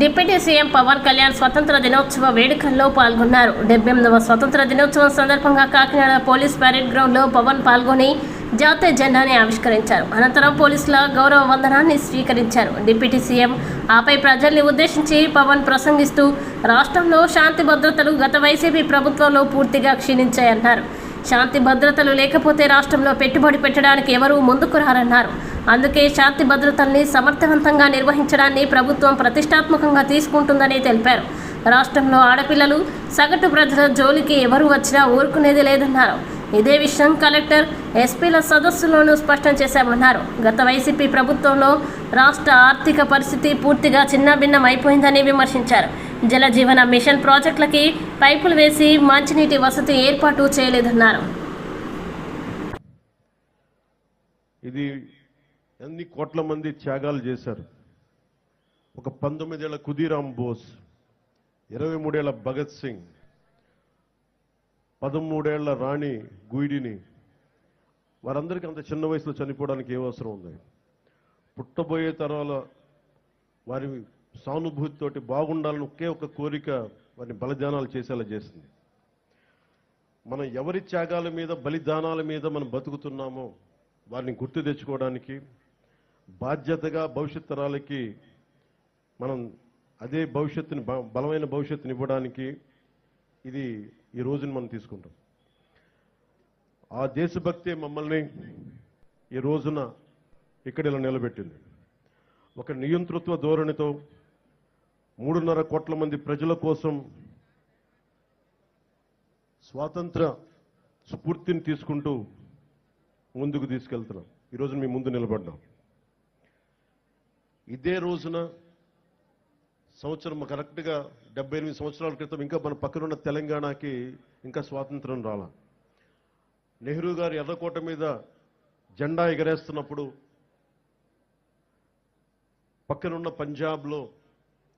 Deputy CM Pawan Kalyan స్వతంత్ర దినోత్సవ వేడుకల్లో పాల్గొన్నారు. డెబ్బై ఎనిమిదవ స్వతంత్ర దినోత్సవం సందర్భంగా కాకినాడ పోలీస్ పరేడ్ గ్రౌండ్లో పవన్ పాల్గొని జాతీయ జెండాని ఆవిష్కరించారు. అనంతరం పోలీసుల గౌరవ వందనాన్ని స్వీకరించారు. డిప్యూటీ సీఎం ఆపై ప్రజల్ని ఉద్దేశించి పవన్ ప్రసంగిస్తూ రాష్ట్రంలో శాంతి భద్రతలు గత వైసీపీ ప్రభుత్వంలో పూర్తిగా క్షీణించాయన్నారు. శాంతి భద్రతలు లేకపోతే రాష్ట్రంలో పెట్టుబడి పెట్టడానికి ఎవరూ ముందుకు రారన్నారు. అందుకే శాంతి భద్రతల్ని సమర్థవంతంగా నిర్వహించడాన్ని ప్రభుత్వం ప్రతిష్టాత్మకంగా తీసుకుంటుందని తెలిపారు. రాష్ట్రంలో ఆడపిల్లలు సగటు ప్రజల జోలికి ఎవరు వచ్చినా ఊరుకునేది లేదన్నారు. ఇదే విషయం కలెక్టర్ ఎస్పీల సదస్సులోనూ స్పష్టం చేశామన్నారు. గత వైసీపీ ప్రభుత్వంలో రాష్ట్ర ఆర్థిక పరిస్థితి పూర్తిగా చిన్నభిన్నం అయిపోయిందని విమర్శించారు. జల జీవన మిషన్ ప్రాజెక్టులకి పైపులు వేసి మంచినీటి వసతి ఏర్పాటు చేయలేదన్నారు. ఇది ఎన్ని కోట్ల మంది త్యాగాలు చేశారు? ఒక పంతొమ్మిదేళ్ళ కుదీరాం బోస్ ఇరవై మూడేళ్ళ భగత్ సింగ్ పదమూడేళ్ళ రాణి గుయిడిని వారందరికీ అంత చిన్న వయసులో చనిపోవడానికి ఏ అవసరం ఉంది? పుట్టబోయే తరాల వారి సానుభూతితోటి బాగుండాలని ఒకే ఒక కోరిక వారిని బలిదానాలు చేసేలా చేసింది. మనం ఎవరి త్యాగాల మీద బలిదానాల మీద మనం బతుకుతున్నామో వారిని గుర్తు తెచ్చుకోవడానికి బాధ్యతగా భవిష్యత్ తరాలకి మనం అదే భవిష్యత్తుని బ- బలమైన భవిష్యత్తుని ఇవ్వడానికి ఇది ఈ రోజుని మనం తీసుకుంటాం. ఆ దేశభక్తి మమ్మల్ని ఈ రోజున ఇక్కడ ఇలా నిలబెట్టింది. ఒక నియంతృత్వ ధోరణితో మూడున్నర కోట్ల మంది ప్రజల కోసం స్వాతంత్ర స్ఫూర్తిని తీసుకుంటూ ముందుకు తీసుకెళ్తున్నాం. ఈరోజు మీ ముందు నిలబడ్డాం. ఇదే రోజున సంవత్సరం కరెక్ట్గా డెబ్బై ఎనిమిది సంవత్సరాల క్రితం ఇంకా మన పక్కనున్న తెలంగాణకి ఇంకా స్వాతంత్రం రాల. నెహ్రూ గారు ఎర్రకోట మీద జెండా ఎగరేస్తున్నప్పుడు పక్కనున్న పంజాబ్లో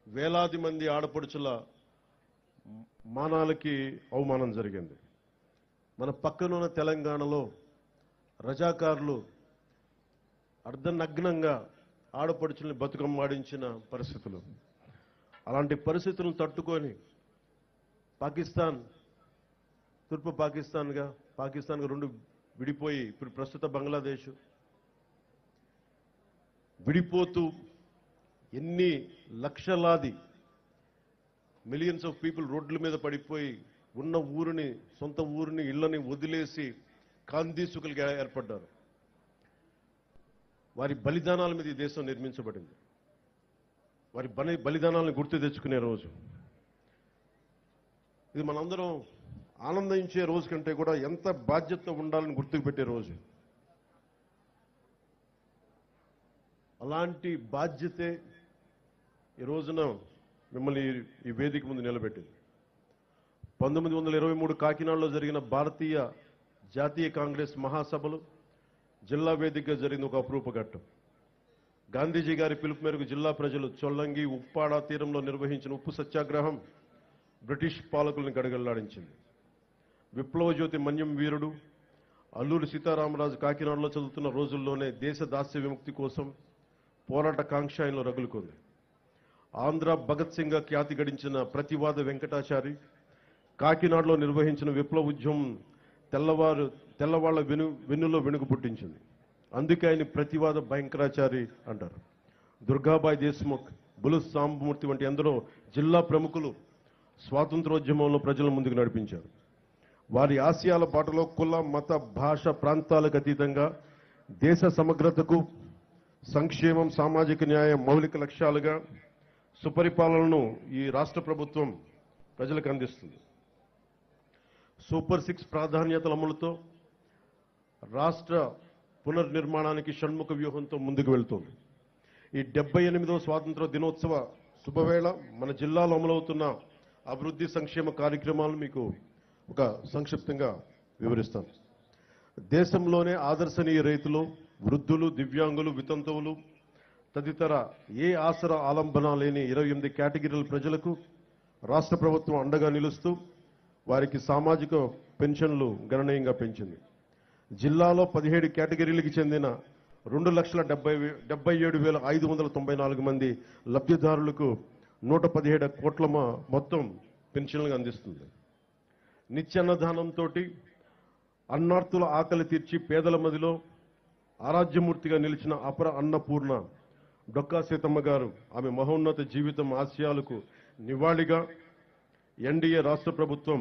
వేలాది మంది ఆడపడుచుల మానాలకి అవమానం జరిగింది. మన పక్కనున్న తెలంగాణలో రజాకారులు అర్ధనగ్నంగా ఆడపడుచుల్ని బతుకమ్మాడించిన పరిస్థితులు. అలాంటి పరిస్థితులను తట్టుకొని పాకిస్తాన్ తూర్పు పాకిస్తాన్గా పాకిస్తాన్గా రెండు విడిపోయి ఇప్పుడు ప్రస్తుత బంగ్లాదేశ్ విడిపోతూ ఎన్ని లక్షలాది మిలియన్స్ ఆఫ్ పీపుల్ రోడ్ల మీద పడిపోయి ఉన్న ఊరిని సొంత ఊరిని ఇళ్ళని వదిలేసి కాందీసుకులుగా ఏర్పడ్డారు. వారి బలిదానాల మీద ఈ దేశం నిర్మించబడింది. వారి బలి బలిదానాలను గుర్తు తెచ్చుకునే రోజు. ఇది మనందరం ఆనందించే రోజు కంటే కూడా ఎంత బాధ్యత ఉండాలని గుర్తుకు పెట్టే రోజు. అలాంటి బాధ్యతే ఈ రోజున మిమ్మల్ని ఈ- వేదిక ముందు నిలబెట్టింది. పంతొమ్మిది వందల ఇరవై మూడు కాకినాడలో జరిగిన భారతీయ జాతీయ కాంగ్రెస్ మహాసభలు జిల్లా వేదికగా జరిగిన ఒక అపురూప ఘట్టం. గాంధీజీ గారి పిలుపు మేరకు జిల్లా ప్రజలు చొల్లంగి ఉప్పాడ తీరంలో నిర్వహించిన ఉప్పు సత్యాగ్రహం బ్రిటిష్ పాలకుల్ని గడగల్లాడించింది విప్లవ జ్యోతి మన్యం వీరుడు అల్లూరి సీతారామరాజు కాకినాడలో చదువుతున్న రోజుల్లోనే దేశ దాస్య విముక్తి కోసం పోరాట కాంక్ష ఆయనలో రగులుకుంది. ఆంధ్ర భగత్ సింగ్ ఖ్యాతి గడించిన ప్రతివాద వెంకటాచారి కాకినాడలో నిర్వహించిన విప్లవ ఉద్యమం తెల్లవారు తెల్లవాళ్ళ వెను వెన్నులో వెనుక పుట్టించింది. అందుకే ఆయన ప్రతివాద భయంకరాచారి అంటారు. దుర్గాబాయి దేశ్ముఖ్ బులు సాంబమూర్తి వంటి ఎందరో జిల్లా ప్రముఖులు స్వాతంత్రోద్యమంలో ప్రజల ముందుకు నడిపించారు. వారి ఆశయాల బాటలో కుల మత భాష ప్రాంతాలకు అతీతంగా దేశ సమగ్రతకు సంక్షేమం సామాజిక న్యాయం మౌలిక లక్ష్యాలుగా సుపరిపాలనను ఈ రాష్ట్ర ప్రభుత్వం ప్రజలకు అందిస్తుంది. సూపర్ సిక్స్ ప్రాధాన్యతల అమలుతో రాష్ట్ర పునర్నిర్మాణానికి షణ్ముఖ వ్యూహంతో ముందుకు వెళ్తోంది. ఈ డెబ్బై ఎనిమిదవ స్వాతంత్ర దినోత్సవ శుభవేళ మన జిల్లాలో అమలవుతున్న అభివృద్ధి సంక్షేమ కార్యక్రమాలను మీకు ఒక సంక్షిప్తంగా వివరిస్తాను. దేశంలోనే ఆదర్శనీయ రైతులు వృద్ధులు దివ్యాంగులు వితంతువులు తదితర ఏ ఆసర ఆలంబన లేని ఇరవై ఎనిమిది కేటగిరీల ప్రజలకు రాష్ట్ర ప్రభుత్వం అండగా నిలుస్తూ వారికి సామాజిక పెన్షన్లు గణనీయంగా పెంచింది. జిల్లాలో పదిహేడు కేటగిరీలకు చెందిన రెండు లక్షల డెబ్బై డెబ్బై ఏడు వేల ఐదు వందల తొంభై నాలుగు మంది లబ్ధిదారులకు నూట పదిహేడు కోట్ల మొత్తం పెన్షన్లుగా అందిస్తుంది. నిత్యన్నదానంతో అన్నార్థుల ఆకలి తీర్చి పేదల మదిలో ఆరాధ్యమూర్తిగా నిలిచిన అపర అన్నపూర్ణ డొక్కా సీతమ్మ గారు ఆమె మహోన్నత జీవితం ఆశయాలకు నివాళిగా ఎన్డీఏ రాష్ట్ర ప్రభుత్వం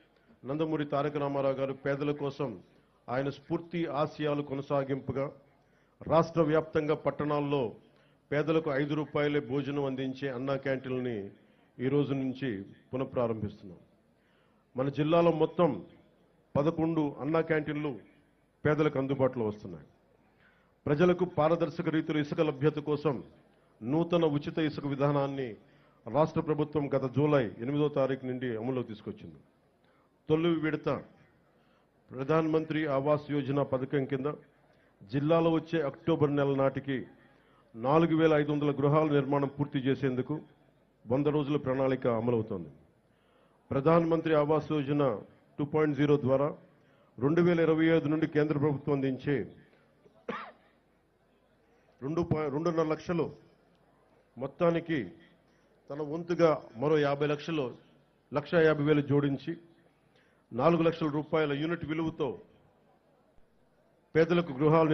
నందమూరి తారక రామారావు గారు పేదల కోసం ఆయన స్ఫూర్తి ఆశయాలు కొనసాగింపుగా రాష్ట్ర వ్యాప్తంగా పట్టణాల్లో పేదలకు ఐదు రూపాయలే భోజనం అందించే అన్నా క్యాంటీన్లని ఈ రోజు నుంచి పునఃప్రారంభిస్తున్నాం. మన జిల్లాలో మొత్తం పదకొండు అన్నా క్యాంటీన్లు పేదలకు అందుబాటులో వస్తున్నాయి. ప్రజలకు పారదర్శక రీతిలో ఇసుక లభ్యత కోసం నూతన ఉచిత ఇసుక విధానాన్ని రాష్ట్ర ప్రభుత్వం గత జూలై ఎనిమిదో తారీఖు నుండి అమల్లో తీసుకొచ్చింది. తొలి విడత. ప్రధాన్ మంత్రి ఆవాస్ యోజన పథకం కింద జిల్లాలో వచ్చే అక్టోబర్ నెల నాటికి నాలుగు వేల ఐదు వందల గృహాల నిర్మాణం పూర్తి చేసేందుకు వంద రోజుల ప్రణాళిక అమలవుతోంది. Pradhan Mantri Awas Yojana two point zero ద్వారా రెండు వేల ఇరవై ఐదు నుండి కేంద్ర ప్రభుత్వం అందించే రెండు రెండున్నర లక్షలు మొత్తానికి తన వంతుగా మరో యాభై లక్షలు లక్ష యాభై వేలు జోడించి నాలుగు లక్షల రూపాయల యూనిట్ విలువతో పేదలకు గృహాలు